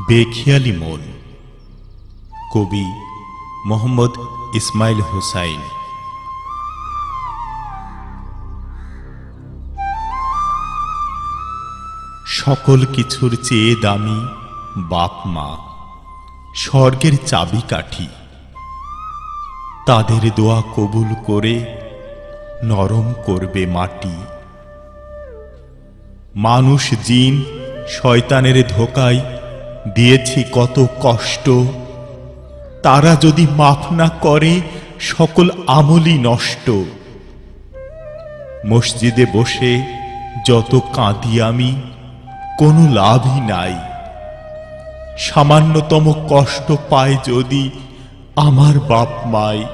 বেখিয়ালি মন। কবি মোহাম্মদ ইসমাইল হোসাইন। সকল কিছুর চেয়ে দামি বাপ মা, স্বর্গের চাবিকাঠি তাদের দোয়া কবুল করে নরম করবে মাটি। মানুষ জিন শয়তানের ধোকায় দিয়েছি কত কষ্ট। তারা যদি মাফ না করে, সকল আমলই নষ্ট। মসজিদে বসে যত কাঁদি আমি, কোনো লাভই নাই। সামান্যতম কষ্ট পায় যদি আমার বাপ মায়।